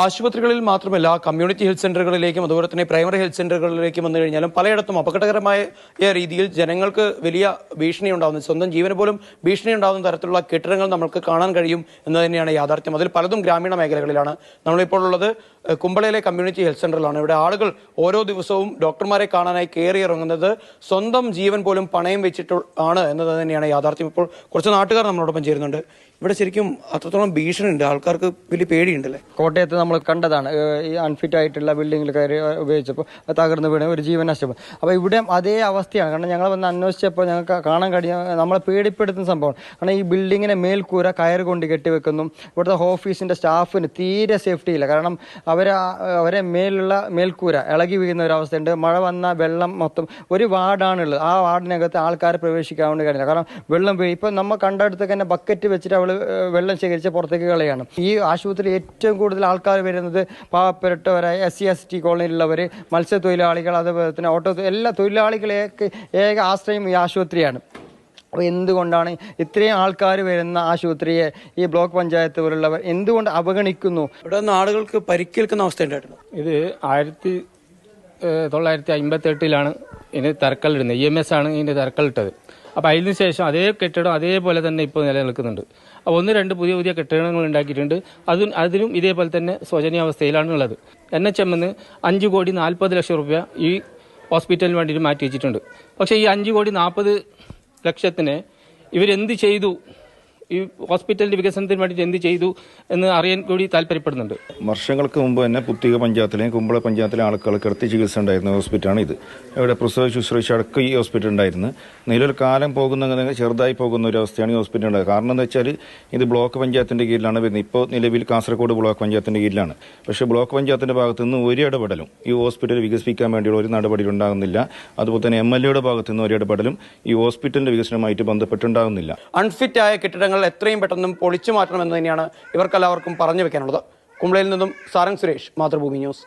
ആശുപത്രികളിൽ മാത്രമല്ല community health സെന്ററുകളിലേക്കും അതുപോലെ തന്നെ പ്രൈമറി ഹെൽത്ത് സെന്ററുകളിലേക്കും വന്നു കഴിഞ്ഞാലും പലയിടത്തും അപകടകരമായ രീതിയിൽ ജനങ്ങൾക്ക് വലിയ ഭീഷണി ഉണ്ടാകുന്ന സ്വന്തം ജീവന് പോലും ഭീഷണി ഉണ്ടാകുന്ന തരത്തിലുള്ള കെട്ടിടങ്ങൾ നമുക്ക് കാണാൻ കഴിയും എന്ന് തന്നെയാണ് യാഥാർത്ഥ്യം. അതിൽ പലതും ഗ്രാമീണ മേഖലകളിലാണ്. നമ്മളിപ്പോൾ ഉള്ളത് കുമ്പളയിലെ കമ്മ്യൂണിറ്റി ഹെൽത്ത് സെന്ററിലാണ്. ഇവിടെ ആളുകൾ ഓരോ ദിവസവും ഡോക്ടർമാരെ കാണാനായി കയറി ഇറങ്ങുന്നത് സ്വന്തം ജീവൻ പോലും പണയം വെച്ചിട്ട് ആണ് എന്നത് തന്നെയാണ് യാഥാർത്ഥ്യം. ഇപ്പോൾ കുറച്ച് നാട്ടുകാർ നമ്മളോടൊപ്പം ചേരുന്നുണ്ട്. ഇവിടെ ശരിക്കും അത്രത്തോളം ഭീഷണി ഉണ്ട് ആൾക്കാർക്ക് വലിയ പേടിയുണ്ടല്ലേ? കോട്ടയത്ത് നമ്മൾ കണ്ടതാണ് ഈ അൺഫിറ്റ് ആയിട്ടുള്ള ബിൽഡിങ്ങിൽ കയറി ഉപയോഗിച്ചപ്പോൾ തകർന്നു വീണ ഒരു ജീവൻ നഷ്ടപ്പെട്ടു. അപ്പോൾ ഇവിടെ അതേ അവസ്ഥയാണ്. കാരണം ഞങ്ങൾ വന്ന് അന്വേഷിച്ചപ്പോൾ ഞങ്ങൾക്ക് കാണാൻ കഴിയ നമ്മളെ പേടിപ്പെടുത്തുന്ന സംഭവം കാരണം ഈ ബിൽഡിങ്ങിനെ മേൽക്കൂര കയർ കൊണ്ട് കെട്ടിവെക്കുന്നു. ഇവിടുത്തെ ഓഫീസിന്റെ സ്റ്റാഫിന് തീരെ സേഫ്റ്റി ഇല്ല. കാരണം അവർ അവരെ മേലുള്ള മേൽക്കൂര ഇളകി വീഴുന്ന ഒരു അവസ്ഥയുണ്ട് മഴ വന്ന വെള്ളം മൊത്തം ഒരു വാർഡാണുള്ളത്. ആ വാർഡിനകത്ത് ആൾക്കാർ പ്രവേശിക്കാൻ വേണ്ടി കഴിയില്ല. കാരണം വെള്ളം വീഴും ഇപ്പം നമ്മൾ കണ്ടടുത്തൊക്കെ തന്നെ ബക്കറ്റ് വെച്ചിട്ട് അവൾ വെള്ളം ശേഖരിച്ച് പുറത്തേക്ക് കളയാണ്. ഈ ആശുപത്രിയിൽ ഏറ്റവും കൂടുതൽ ആൾക്കാർ വരുന്നത് പാവപ്പെട്ടവരായ എസ് സി എസ് ടി കോളനിയിലുള്ളവർ മത്സ്യത്തൊഴിലാളികൾ അതുപോലെ തന്നെ ഓട്ടോ എല്ലാ തൊഴിലാളികളെയൊക്കെ ഏക ആശ്രയം ഈ ആശുപത്രിയാണ്. എന്തുകൊണ്ടാണ് ഇത്രയും ആൾക്കാർ വരുന്ന ആശുപത്രിയെ ഈ ബ്ലോക്ക് പഞ്ചായത്ത് പോലുള്ളവർ എന്തുകൊണ്ട് അവഗണിക്കുന്നു? ഇവിടെ നിന്ന് ആളുകൾക്ക് പരിക്കേൽക്കുന്ന അവസ്ഥ ഉണ്ടായിട്ടുണ്ട് ഇത് ആയിരത്തി തൊള്ളായിരത്തി അമ്പത്തി എട്ടിലാണ് ഇതിന് തറക്കല്ലിടുന്നത്. ഇ എം എസ് ആണ് ഇതിന്റെ തറക്കല്ലിട്ടത്. അപ്പോൾ അതിന് ശേഷം അതേ കെട്ടിടം അതേപോലെ തന്നെ ഇപ്പോൾ നിലനിൽക്കുന്നുണ്ട്. അപ്പോൾ ഒന്ന് രണ്ട് പുതിയ പുതിയ കെട്ടിടങ്ങൾ ഉണ്ടാക്കിയിട്ടുണ്ട്. അതും അതിനും ഇതേപോലെ തന്നെ ശോചനീയാവസ്ഥയിലാണ് ഉള്ളത് എൻ എച്ച് എമ്മിന്ന് അഞ്ച് കോടി നാൽപ്പത് ലക്ഷം റുപ്യ ഈ ഹോസ്പിറ്റലിന് വേണ്ടിയിട്ട് മാറ്റി വെച്ചിട്ടുണ്ട്. പക്ഷേ ഈ അഞ്ച് കോടി നാൽപ്പത് ലക്ഷത്തിന് ഇവരെന്ത് ചെയ്തു ഈ ഹോസ്പിറ്റലിന്റെ വികസനത്തിന് വേണ്ടി എന്ത് ചെയ്തു എന്ന് അറിയാൻ കൂടി താല്പര്യപ്പെടുന്നുണ്ട്. വർഷങ്ങൾക്ക് മുമ്പ് തന്നെ പുത്തിക പഞ്ചായത്തിലെയും കുമ്പള പഞ്ചായത്തിലെ ആളുകൾക്ക് കിടത്തി ചികിത്സ ഉണ്ടായിരുന്ന ഹോസ്പിറ്റലാണ് ഇത്. ഇവിടെ പ്രസവ ശുശ്രൂഷ അടക്കം ഈ ഹോസ്പിറ്റൽ ഉണ്ടായിരുന്നു. നിലവിൽ കാലം പോകുന്ന ചെറുതായി പോകുന്ന ഒരു അവസ്ഥയാണ് ഈ ഹോസ്പിറ്റൽ ഉണ്ടായത്. കാരണം എന്ന് വെച്ചാൽ ഇത് ബ്ലോക്ക് പഞ്ചായത്തിന്റെ കീഴിലാണ് വരുന്നത്. ഇപ്പോൾ നിലവിൽ കാസർഗോഡ് ബ്ലോക്ക് പഞ്ചായത്തിന്റെ കീഴിലാണ്. പക്ഷേ ബ്ലോക്ക് പഞ്ചായത്തിന്റെ ഭാഗത്ത് നിന്ന് ഒരു ഇടപെടലും ഈ ഹോസ്പിറ്റൽ വികസിപ്പിക്കാൻ വേണ്ടിയുള്ള ഒരു നടപടി ഉണ്ടാകുന്നില്ല. അതുപോലെ തന്നെ എം എൽ എയുടെ ഭാഗത്ത് നിന്ന് ഒരു ഇടപെടലും ഈ ഹോസ്പിറ്റലിന്റെ വികസനവുമായിട്ട് ബന്ധപ്പെട്ടുണ്ടാകുന്നില്ല. അൺഫിറ്റ് ആയ കെട്ടിടങ്ങൾ എത്രയും പെട്ടെന്ന് പൊളിച്ചു മാറ്റണമെന്ന് തന്നെയാണ് ഇവർക്കെല്ലാവർക്കും പറഞ്ഞു വെക്കാനുള്ളത്. കുമ്പളയിൽ നിന്നും സാരംഗ് സുരേഷ് മാതൃഭൂമി ന്യൂസ്.